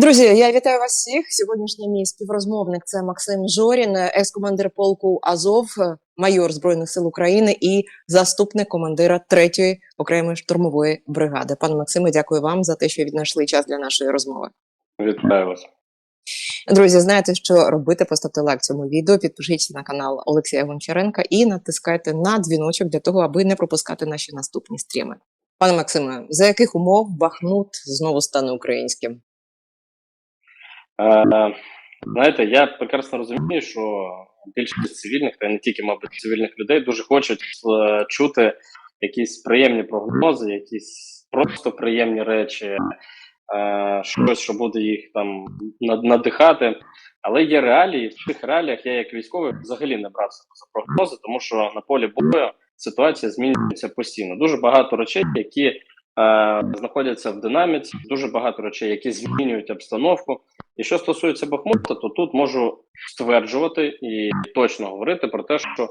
Друзі, я вітаю вас всіх. Сьогоднішній мій співрозмовник це Максим Жорін, екс-командир полку Азов, майор збройних сил України і заступник командира 3-ї окремої штурмової бригади. Пане Максиме, дякую вам за те, що віднайшли час для нашої розмови. Вітаю вас. Друзі, знаєте, що робити? Поставте лайк цьому відео, підпишіться на канал Олексія Гончаренка і натискайте на дзвіночок для того, аби не пропускати наші наступні стріми. Пане Максиме, за яких умов Бахмут знову стане українським? Е, знаєте, я прекрасно розумію, що більшість цивільних, та не тільки, мабуть, цивільних людей дуже хочуть е, чути якісь приємні прогнози, якісь просто приємні речі, е, щось, що буде їх там надихати. Але є реалії, в цих реаліях я як військовий взагалі не брався за прогнози, тому що на полі бою ситуація змінюється постійно. Дуже багато речей, які знаходяться в динаміці, дуже багато речей, які змінюють обстановку. І що стосується Бахмута, то тут можу стверджувати і точно говорити про те, що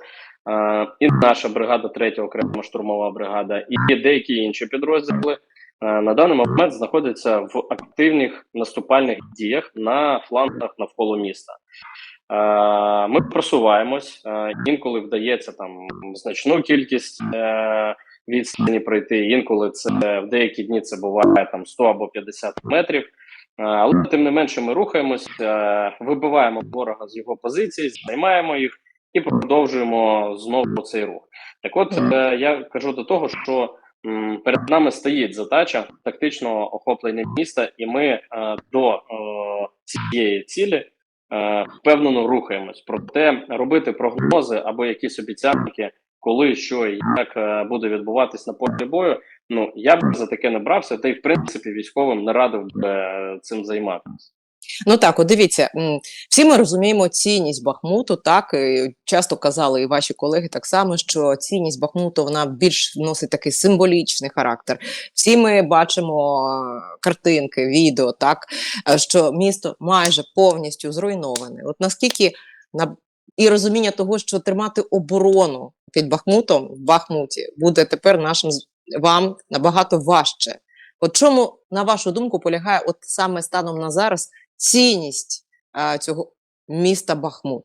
е, і наша бригада, третя окрема штурмова бригада, і деякі інші підрозділи е, на даний момент знаходяться в активних наступальних діях на флангах навколо міста. Е, ми просуваємось, е, інколи вдається там значну кількість е, відстані пройти. Інколи це в деякі дні це буває там 100 або 50 метрів. Е, Але тим не менше ми рухаємось, е, вибиваємо ворога з його позицій, займаємо їх і продовжуємо знову цей рух. Так, от е, я кажу до того, що перед нами стоїть задача тактичного охоплення міста, і ми до цієї цілі впевнено рухаємось. Проте робити прогнози або якісь обіцянки, коли що і як е, буде відбуватись на полі бою. Ну я б за таке не брався, та й в принципі військовим не радив би е, цим займатися. Ну так, от дивіться, всі ми розуміємо цінність Бахмуту, так і часто казали і ваші колеги так само, що цінність Бахмуту вона більш носить такий символічний характер. Всі ми бачимо е, картинки, відео, так що місто майже повністю зруйноване. От наскільки на і розуміння того, що тримати оборону під Бахмутом в Бахмуті буде тепер нашим вам набагато важче. От чому, на вашу думку, полягає от саме станом на зараз цінність а, цього міста Бахмут?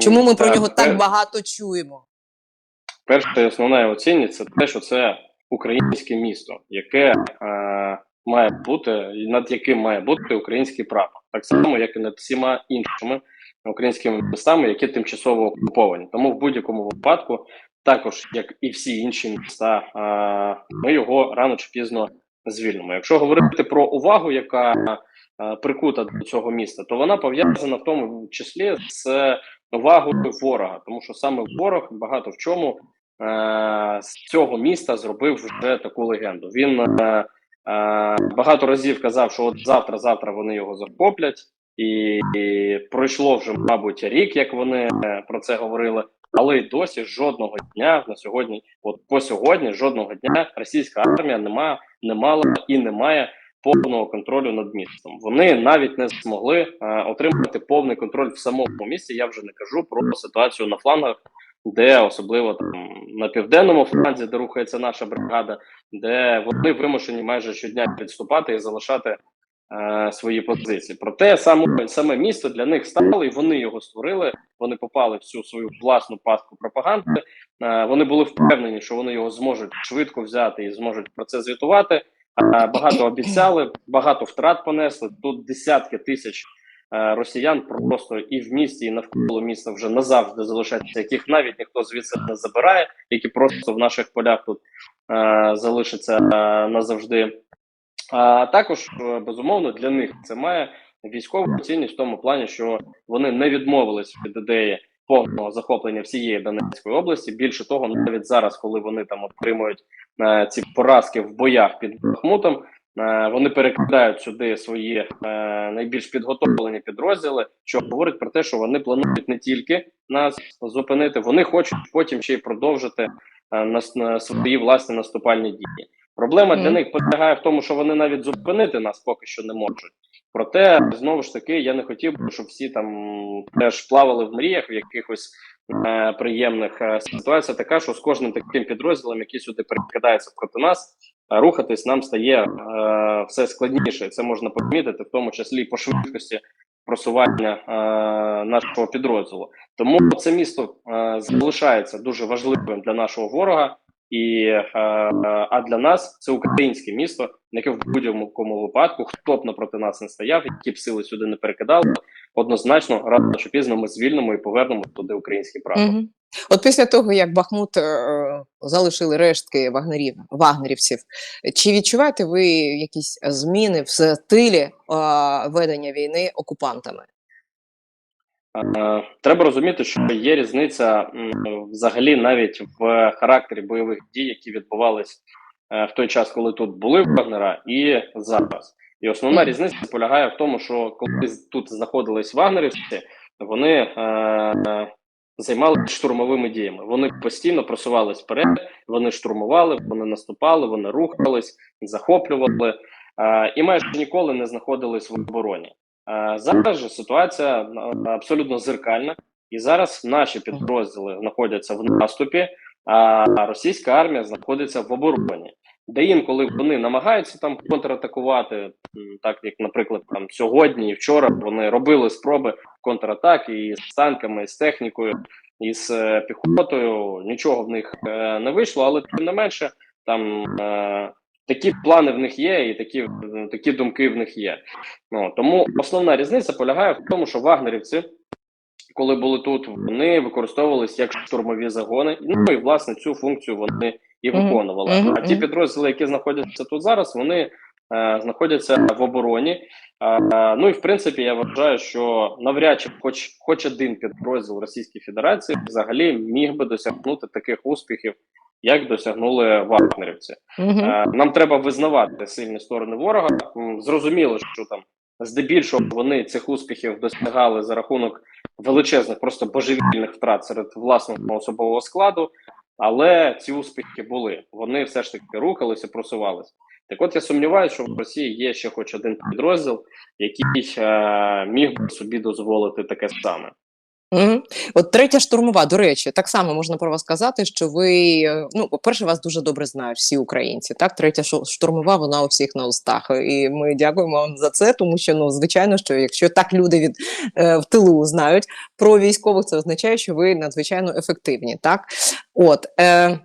Чому ми про нього так багато чуємо? Перша і основна його цінність це те, що це українське місто, яке е, має бути над яким має бути український прапор, так само, як і над всіма іншими українськими містами, які тимчасово окуповані. Тому в будь-якому випадку, також як і всі інші міста, ми його рано чи пізно звільнимо. Якщо говорити про увагу, яка прикута до цього міста, то вона пов'язана в тому числі з увагою ворога, тому що саме ворог багато в чому з цього міста зробив вже таку легенду. Він багато разів казав, що от завтра, завтра вони його захоплять, і, і пройшло вже, мабуть, рік, як вони е, про це говорили. Але й досі жодного дня на сьогодні, от по сьогодні, жодного дня російська армія не має, не мала і не має повного контролю над містом. Вони навіть не змогли е, отримати повний контроль в самому місті. Я вже не кажу про ситуацію на флангах, де особливо там на південному фланзі, де рухається наша бригада, де вони вимушені майже щодня відступати і залишати е, свої позиції. Проте саме саме місто для них стало, і вони його створили. Вони попали всю свою власну пастку пропаганди. Е, вони були впевнені, що вони його зможуть швидко взяти і зможуть про це звітувати. Е, Багато обіцяли, багато втрат понесли. Тут десятки тисяч росіян просто і в місті, і навколо міста вже назавжди залишаться, яких навіть ніхто звідси не забирає, які просто в наших полях тут е, залишаться е, назавжди. А також е, безумовно для них це має військову цінність в тому плані, що вони не відмовились від ідеї повного захоплення всієї Донецької області. Більше того, навіть зараз, коли вони там отримують е, ці поразки в боях під Бахмутом, е, вони перекидають сюди свої е, найбільш підготовлені підрозділи, що говорить про те, що вони планують не тільки нас зупинити, вони хочуть потім ще й продовжити е, на свої власні наступальні дії. Проблема для них полягає в тому, що вони навіть зупинити нас поки що не можуть. Проте знову ж таки я не хотів би, щоб всі там теж плавали в мріях в якихось е, приємних е, ситуація така, що з кожним таким підрозділом, який сюди перекидається проти нас, рухатись нам стає е, все складніше. Це можна помітити, в тому числі по швидкості просування е, нашого підрозділу. Тому це місто е, залишається дуже важливим для нашого ворога. І е, а для нас це українське місто, яке в будь-якому випадку, хто б напроти нас не стояв, які б сили сюди не перекидали, однозначно рано чи пізно ми звільнимо і повернемо туди український прапор. Мгм. От після того, як Бахмут е, залишили рештки вагнерів, вагнерівців, чи відчуваєте ви якісь зміни в стилі е, ведення війни окупантами? Треба розуміти, що є різниця взагалі навіть в характері бойових дій, які відбувались е, в той час, коли тут були вагнера, і зараз. І основна різниця полягає в тому, що коли тут знаходились вагнерівці, вони е, займалися штурмовими діями. Вони постійно просувались вперед, вони штурмували, вони наступали, вони рухались, захоплювали е, і майже ніколи не знаходились в обороні. Е, Зараз же ситуація е, абсолютно зеркальна, і зараз наші підрозділи знаходяться в наступі, а російська армія знаходиться в обороні. Де інколи вони намагаються там контратакувати, так як, наприклад, там сьогодні і вчора вони робили спроби контратаки і з танками, і з технікою, і з е, піхотою. Нічого в них не вийшло, але тим не менше там такі плани в них є, і такі, такі думки в них є. Ну, тому основна різниця полягає в тому, що вагнерівці, коли були тут, вони використовувалися як штурмові загони. Ну і власне цю функцію вони і виконували. А ті підрозділи, які знаходяться тут зараз, вони е, знаходяться в обороні. Е, ну і в принципі, я вважаю, що навряд чи хоч, хоч один підрозділ Російської Федерації взагалі міг би досягнути таких успіхів, як досягнули вагнерівці. Е, Нам треба визнавати сильні сторони ворога. Зрозуміло, що там здебільшого вони цих успіхів досягали за рахунок величезних, просто божевільних втрат серед власного особового складу. Але ці успіхи були. Вони все ж таки рухалися, просувалися. Так от я сумніваюся, що в Росії є ще хоч один підрозділ, який е, міг би собі дозволити таке саме. Мгм. От третя штурмова, до речі, так само можна про вас сказати, що ви, е, ну, по-перше, вас дуже добре знають всі українці. Так, третя штурмова, вона у всіх на устах. І ми дякуємо вам за це, тому що ну, звичайно, що якщо так люди від е, в тилу знають про військових, це означає, що ви надзвичайно ефективні. Так, от е,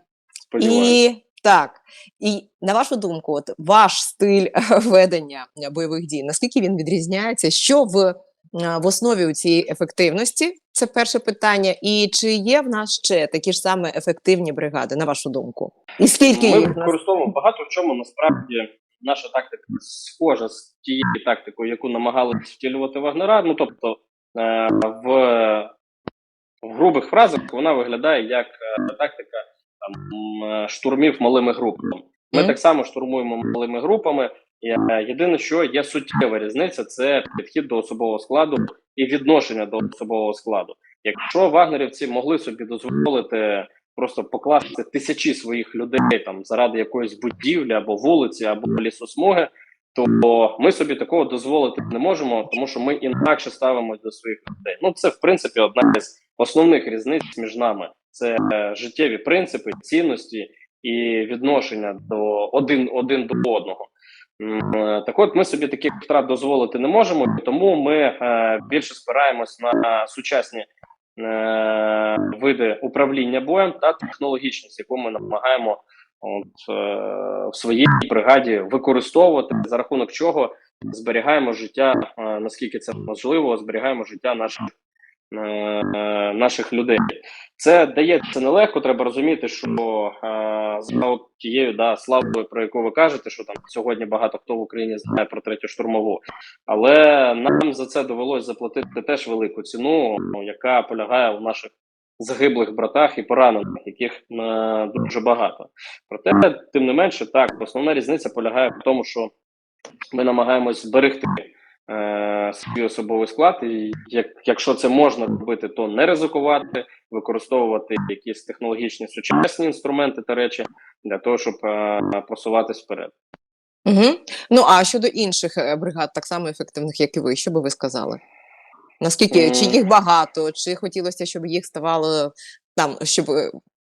Сподіваюся. і так. І на вашу думку, от ваш стиль ведення бойових дій, наскільки він відрізняється? Що в, в основі у цієї ефективності? Це перше питання. І чи є в нас ще такі ж саме ефективні бригади, на вашу думку? І скільки Ми їх? використовуємо багато в чому насправді наша тактика схожа з тією тактикою, яку намагалися втілювати Вагнера. Ну тобто е, в, в грубих фразах вона виглядає як е, тактика там, штурмів малими групами. Ми Мгм. так само штурмуємо малими групами. Е, Єдине, що є суттєва різниця, це підхід до особового складу і відношення до особового складу. Якщо вагнерівці могли собі дозволити просто покласти тисячі своїх людей там заради якоїсь будівлі або вулиці, або лісосмуги, то ми собі такого дозволити не можемо, тому що ми інакше ставимося до своїх людей. Ну це в принципі одна із основних різниць між нами. Це е, життєві принципи, цінності і відношення до один, один до одного. Е, Так от ми собі таких втрат дозволити не можемо, тому ми е, більше спираємось на сучасні е, види управління боєм та технологічність, яку ми намагаємо от, в своїй бригаді використовувати, за рахунок чого зберігаємо життя, наскільки це можливо, зберігаємо життя наших. Е, Наших людей це дається нелегко. Треба розуміти, що е, за тією да славою, про яку ви кажете, що там сьогодні багато хто в Україні знає про третю штурмову, але нам за це довелось заплатити теж велику ціну, ну, яка полягає в наших загиблих братах і поранених, яких е, дуже багато. Проте, тим не менше, так основна різниця полягає в тому, що ми намагаємось зберегти свій особовий склад, і як, якщо це можна робити, то не ризикувати, використовувати якісь технологічні сучасні інструменти та речі для того, щоб е, просуватись вперед. Угу. Ну а щодо інших е, бригад, так само ефективних, як і ви, що би ви сказали? Наскільки чи їх багато, чи хотілося, щоб їх ставало там, щоб е,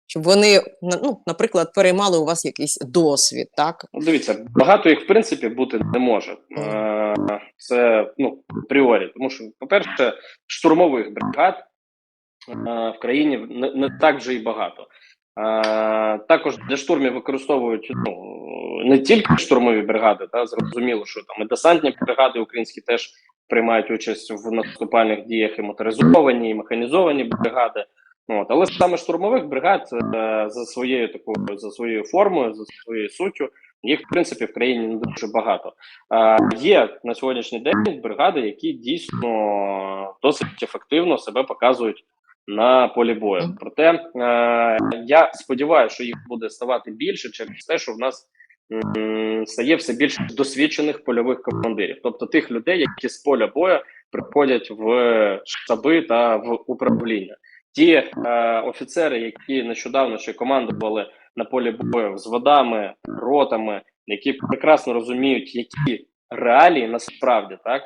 Щоб вони, ну, наприклад, переймали у вас якийсь досвід, так? Ну, Дивіться, багато їх в принципі бути не може. Е, Це ну апріорі. Тому що, по-перше, штурмових бригад е, в країні не, не так вже і багато. Е, Також для штурмів використовують ну, не тільки штурмові бригади, та зрозуміло, що там і десантні бригади українські теж приймають участь в наступальних діях, і моторизовані, і механізовані бригади. От, але саме штурмових бригад е, за своєю такою за своєю формою, за своєю суттю, їх в принципі в країні не дуже багато. Е, є на сьогоднішній день бригади, які дійсно досить ефективно себе показують на полі бою. Проте е, я сподіваюся, що їх буде ставати більше через те, що в нас стає все більше досвідчених польових командирів, тобто тих людей, які з поля бою приходять в штаби та в управління. Ті е, офіцери, які нещодавно ще командували на полі бою з водами, ротами, які прекрасно розуміють, які реалії насправді так,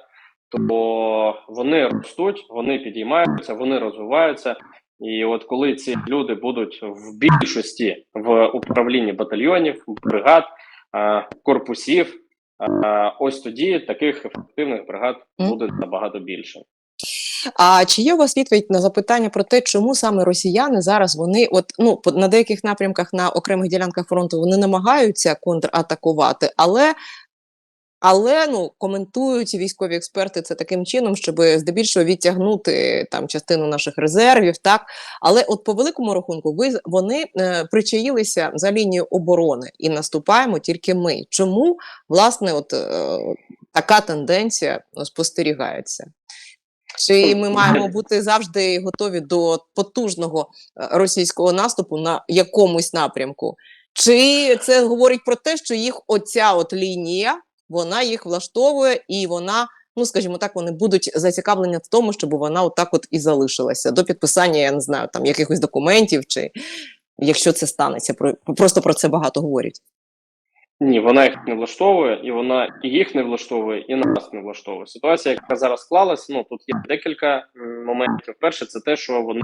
то вони ростуть, вони підіймаються, вони розвиваються. І от коли ці люди будуть в більшості в управлінні батальйонів, бригад, е, корпусів, е, ось тоді таких ефективних бригад буде набагато більше. А чи є у вас відповідь на запитання про те, чому саме росіяни зараз вони, от ну на деяких напрямках на окремих ділянках фронту вони намагаються контратакувати, але але ну коментують військові експерти це таким чином, щоб здебільшого відтягнути там частину наших резервів, так але от по великому рахунку, ви вони е, причаїлися за лінію оборони і наступаємо тільки ми. Чому власне, от е, така тенденція спостерігається? Чи ми маємо бути завжди готові до потужного е, російського наступу на якомусь напрямку? Чи це говорить про те, що їх оця от лінія вона їх влаштовує, і вона, ну скажімо так, вони будуть зацікавлені в тому, щоб вона отак от і залишилася до підписання, я не знаю, там якихось документів, чи якщо це станеться, про просто про це багато говорять. Ні, вона їх не влаштовує, і вона і їх не влаштовує, і нас не влаштовує. Ситуація, яка зараз склалась, ну тут є декілька моментів. Перше, це те, що вони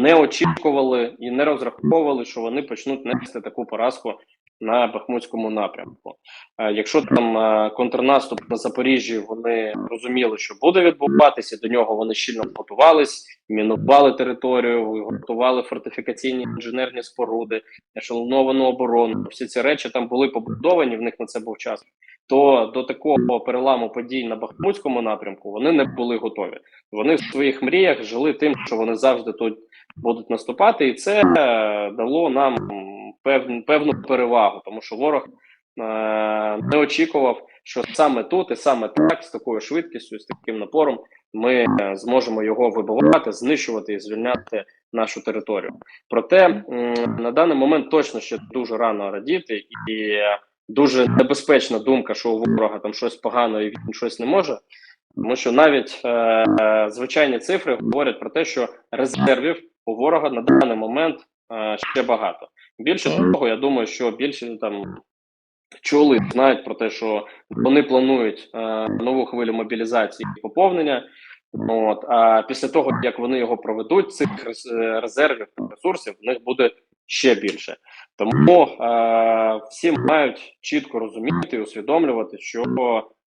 не очікували і не розраховували, що вони почнуть нести таку поразку на Бахмутському напрямку. Е, Якщо там е, контрнаступ на Запоріжжі, вони розуміли, що буде відбуватися, до нього вони щільно готувались, мінували територію, готували фортифікаційні інженерні споруди, ешелоновану оборону. Всі ці речі там були побудовані, в них на це був час. То до такого переламу подій на Бахмутському напрямку вони не були готові. Вони в своїх мріях жили тим, що вони завжди тут будуть наступати, і це е, дало нам певну певну перевагу, тому що ворог е, не очікував, що саме тут і саме так, з такою швидкістю, з таким напором, ми е, зможемо його вибивати, знищувати і звільняти нашу територію. Проте м, на даний момент точно ще дуже рано радіти, і е, дуже небезпечна думка, що у ворога там щось погано і він щось не може. Тому що навіть е, е, звичайні цифри говорять про те, що резервів у ворога на даний момент е, ще багато. Більше того, я думаю, що більше там чули, знають про те, що вони планують е, нову хвилю мобілізації і поповнення. От а після того, як вони його проведуть, цих е, резервів ресурсів в них буде ще більше. Тому е, всі мають чітко розуміти і усвідомлювати, що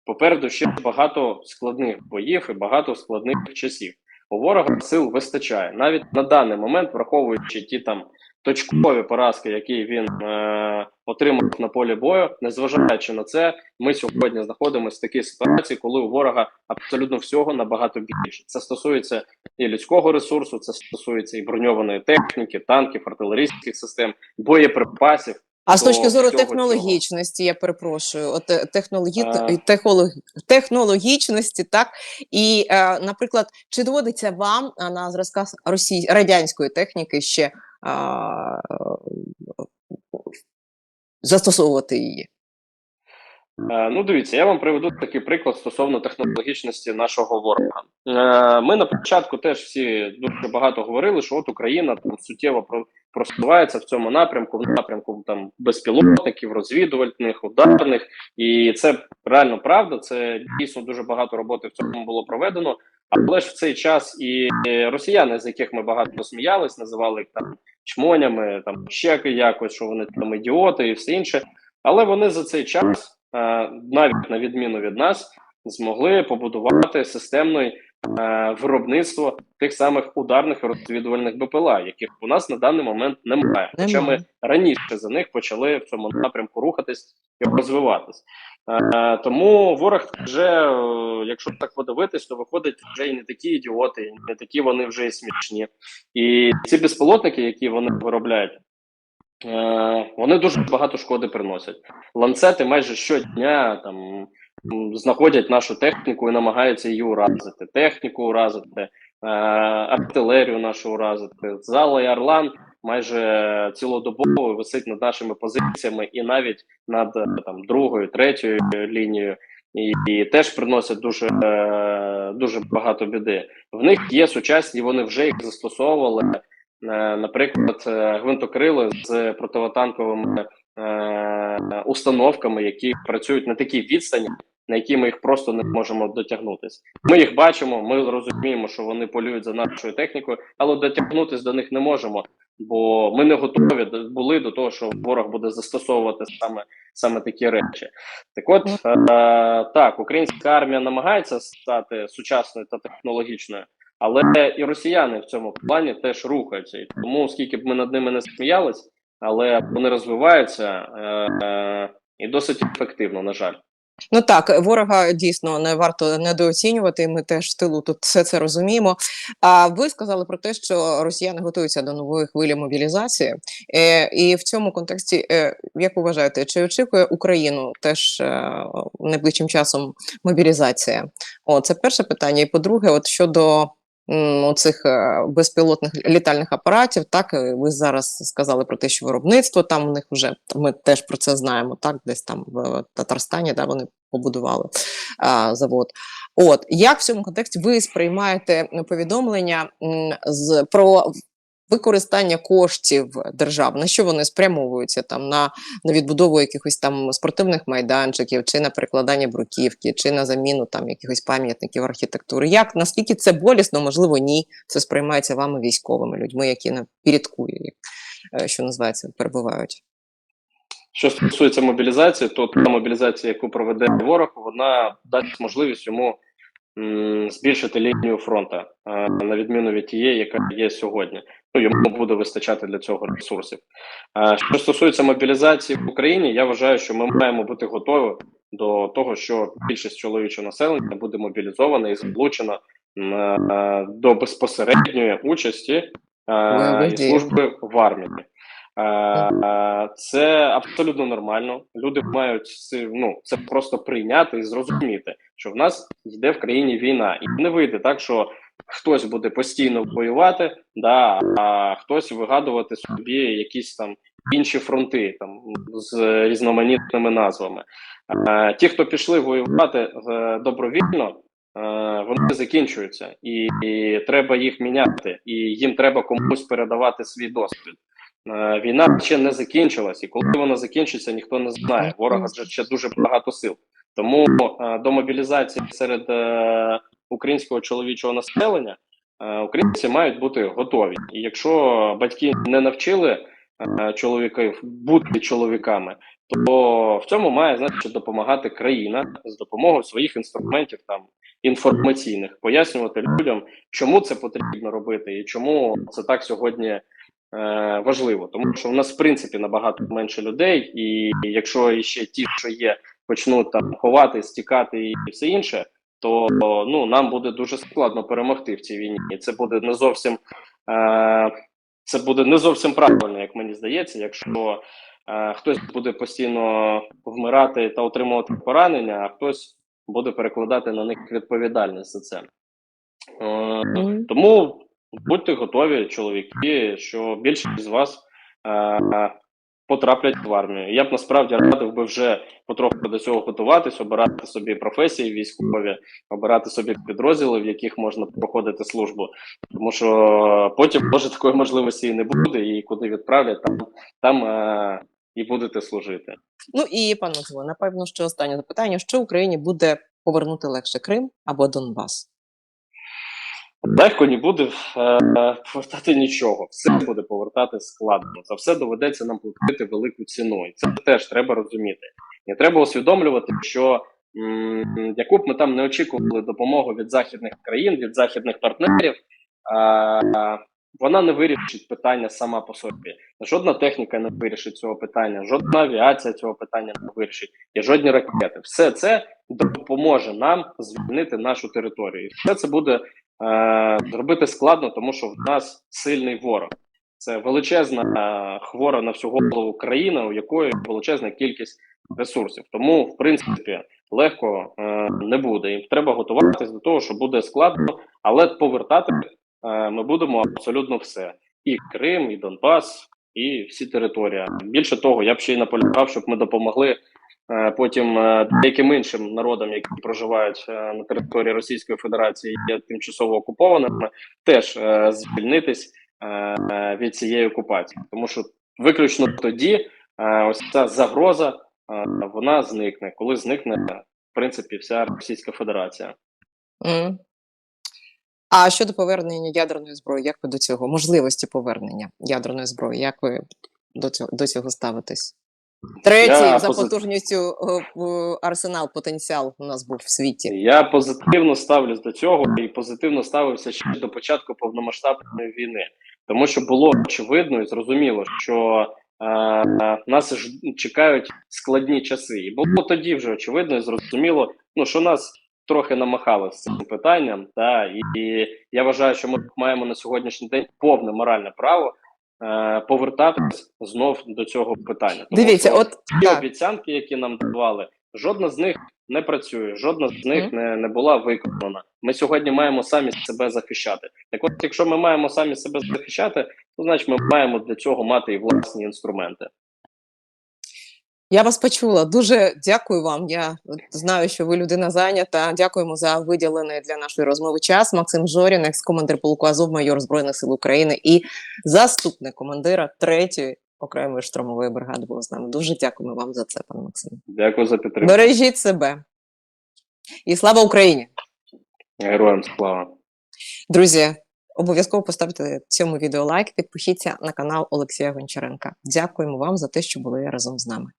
попереду ще багато складних боїв і багато складних часів. У ворога сил вистачає навіть на даний момент, враховуючи ті там точкові поразки, які він е, отримав на полі бою. Незважаючи на це, ми сьогодні знаходимося в такій ситуації, коли у ворога абсолютно всього набагато більше. Це стосується і людського ресурсу, це стосується і броньованої техніки, танків, артилерійських систем, боєприпасів. А з точки зору технологічності, я перепрошую, от е, технологі... А. технолог... технологічності, так і, е, наприклад, чи доводиться вам на зразках росій... радянської техніки ще застосовувати її? Е, Ну, дивіться, я вам приведу такий приклад стосовно технологічності нашого ворога. Е, Ми на початку теж всі дуже багато говорили, що от Україна там суттєво просувається в цьому напрямку, в напрямку там безпілотників, розвідувальних, ударних, і це реально правда. Це дійсно дуже багато роботи в цьому було проведено. Але ж в цей час і росіяни, з яких ми багато сміялись, називали їх там чмонями, там ще якось, що вони там ідіоти і все інше. Але вони за цей час, е, навіть на відміну від нас, змогли побудувати системне е, виробництво тих самих ударних розвідувальних БПЛА, яких у нас на даний момент немає. Хоча ми раніше за них почали в цьому напрямку рухатись і розвиватись. Е, тому ворог вже, е, якщо так подивитись, то виходить вже і не такі ідіоти, і не такі вони вже і смішні. І ці безпілотники, які вони виробляють, е, вони дуже багато шкоди приносять. Ланцети майже щодня там знаходять нашу техніку і намагаються її уразити. Техніку уразити, артилерію нашу уразити. Зала і Орлан майже цілодобово висить над нашими позиціями і навіть над е, там другою, третьою лінією. І, і теж приносять дуже е, дуже багато біди. В них є сучасні, вони вже їх застосовували. Е, наприклад, гвинтокрили з противотанковими установками, які працюють на такій відстані, на які ми їх просто не можемо дотягнутися. Ми їх бачимо, ми розуміємо, що вони полюють за нашою технікою, але дотягнутися до них не можемо, бо ми не готові були до того, що ворог буде застосовувати саме, саме такі речі. Так от е, так, українська армія намагається стати сучасною та технологічною. Але і росіяни в цьому плані теж рухаються. І тому, скільки б ми над ними не сміялись, але вони розвиваються е, е, і досить ефективно, на жаль. Ну так, ворога дійсно не варто недооцінювати. Ми теж в тилу тут все це розуміємо. А ви сказали про те, що росіяни готуються до нової хвилі мобілізації, е, і в цьому контексті, е, як ви вважаєте, чи очікує Україну теж е, найближчим часом мобілізація? О, це перше питання. І по-друге, от щодо м, цих безпілотних літальних апаратів, так е, ви зараз сказали про те, що виробництво там у них вже ми теж про це знаємо. Так, десь там в Татарстані, да, вони побудували а, завод. От як в цьому контексті ви сприймаєте повідомлення з про використання коштів держав, на що вони спрямовуються там на, на відбудову якихось там спортивних майданчиків, чи на перекладання бруківки, чи на заміну там якихось пам'ятників архітектури? Як наскільки це болісно, можливо, ні, це сприймається вами військовими людьми, які на як, е, що називається, перебувають. Що стосується мобілізації, то та мобілізація, яку проведе ворог, вона дасть можливість йому збільшити лінію фронту, е, на відміну від тієї, яка є сьогодні. Ну йому буде вистачати для цього ресурсів. Е, що стосується мобілізації в Україні, я вважаю, що ми маємо бути готові до того, що більшість чоловічого населення буде мобілізована і залучена е, до безпосередньої участі і служби в армії. Е, Це абсолютно нормально. Люди мають ну, це просто прийняти і зрозуміти, що в нас йде в країні війна, і не вийде так, що хтось буде постійно воювати, да, а хтось вигадувати собі якісь там інші фронти там з різноманітними назвами. Е, Ті, хто пішли воювати е, добровільно, вони закінчуються, і, і треба їх міняти, і їм треба комусь передавати свій досвід. Е, Війна ще не закінчилась, і коли вона закінчиться, ніхто не знає. Ворога вже ще дуже багато сил. Тому е, до мобілізації серед е, українського чоловічого населення українці мають бути готові. І якщо батьки не навчили чоловіків бути чоловіками, то в цьому має значить допомагати країна з допомогою своїх інструментів там інформаційних, пояснювати людям, чому це потрібно робити і чому це так сьогодні важливо. Тому що в нас в принципі набагато менше людей, і якщо іще ті, що є, почнуть там ховати, стікати і все інше, то ну нам буде дуже складно перемогти в цій війні. І це буде не зовсім е, це буде не зовсім правильно, як мені здається, якщо е, хтось буде постійно вмирати та отримувати поранення, а хтось буде перекладати на них відповідальність за це. Е, тому будьте готові, чоловіки, що більшість з вас е, потраплять в армію. Я б насправді радив би вже потроху до цього готуватись, обирати собі професії військові, обирати собі підрозділи, в яких можна проходити службу. Тому що потім може такої можливості і не буде, і куди відправлять, там, там е, і будете служити. Ну і пане Микола, напевно, що останнє запитання: що Україні буде повернути легше Крим або Донбас? Легко не буде е, повертати нічого. Все буде повертати складно. За все доведеться нам платити велику ціну. І це теж треба розуміти. І треба усвідомлювати, що м, яку б ми там не очікували допомогу від західних країн, від західних партнерів, е, вона не вирішить питання сама по собі. Жодна техніка не вирішить цього питання, жодна авіація цього питання не вирішить, і жодні ракети. Все це допоможе нам звільнити нашу територію. І все це буде зробити складно, тому що в нас сильний ворог. Це величезна е, хвора на всю голову країна, у якої величезна кількість ресурсів. Тому, в принципі, легко е, не буде. І треба готуватися до того, що буде складно, але повертати е, ми будемо абсолютно все: і Крим, і Донбас, і всі території. Більше того, я б ще й наполягав, щоб ми допомогли е, потім е, деяким іншим народам, які проживають е, на території Російської Федерації, є тимчасово окупованими, теж е, звільнитись е, від цієї окупації, тому що виключно тоді е, ось ця загроза е, вона зникне, коли зникне в принципі вся Російська Федерація. А щодо повернення ядерної зброї, як ви до цього? Можливості повернення ядерної зброї, як ви до цього, до цього ставитесь? Третій Я за позит- потужністю е, арсенал, потенціал у нас був в світі. Я позитивно ставлюсь до цього і позитивно ставився ще до початку повномасштабної війни, тому що було очевидно і зрозуміло, що е, нас ж чекають складні часи, і було тоді вже очевидно і зрозуміло, ну що нас трохи намахали з цим питанням. Та і, і я вважаю, що ми маємо на сьогоднішній день повне моральне право. Е, Повертатись знов до цього питання. Тому Дивіться, що от ті так. обіцянки, які нам давали, жодна з них не працює, жодна з них не, не була виконана. Ми сьогодні маємо самі себе захищати. Так от, якщо ми маємо самі себе захищати, то значить ми маємо для цього мати і власні інструменти. Я вас почула. Дуже дякую вам. Я знаю, що ви людина зайнята. Дякуємо за виділений для нашої розмови час. Максим Жорін, екс-командир полку Азов, майор Збройних сил України і заступник командира третьої окремої штурмової бригади був з нами. Дуже дякуємо вам за це, пане Максиме. Дякую за підтримку. Бережіть себе. І слава Україні! Героям слава. Друзі, обов'язково поставте цьому відео лайк, підпишіться на канал Олексія Гончаренка. Дякуємо вам за те, що були разом з нами.